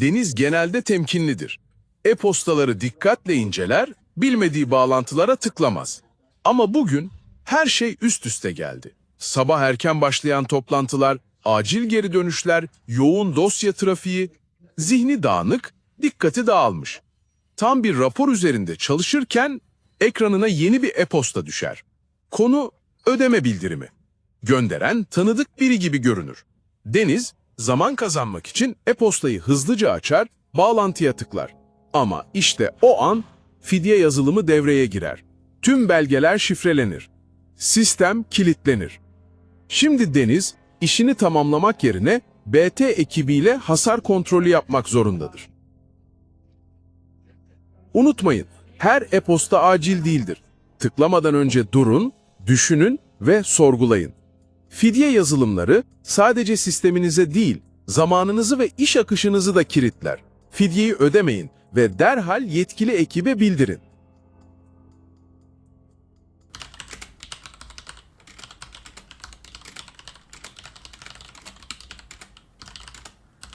Deniz genelde temkinlidir. E-postaları dikkatle inceler, bilmediği bağlantılara tıklamaz. Ama bugün her şey üst üste geldi. Sabah erken başlayan toplantılar, acil geri dönüşler, yoğun dosya trafiği, zihni dağınık, dikkati dağılmış. Tam bir rapor üzerinde çalışırken ekranına yeni bir e-posta düşer. Konu ödeme bildirimi. Gönderen tanıdık biri gibi görünür. Deniz, zaman kazanmak için e-postayı hızlıca açar, bağlantıya tıklar. Ama işte o an fidye yazılımı devreye girer. Tüm belgeler şifrelenir. Sistem kilitlenir. Şimdi Deniz, işini tamamlamak yerine BT ekibiyle hasar kontrolü yapmak zorundadır. Unutmayın, her e-posta acil değildir. Tıklamadan önce durun, düşünün ve sorgulayın. Fidye yazılımları sadece sisteminize değil, zamanınızı ve iş akışınızı da kilitler. Fidyeyi ödemeyin ve derhal yetkili ekibe bildirin.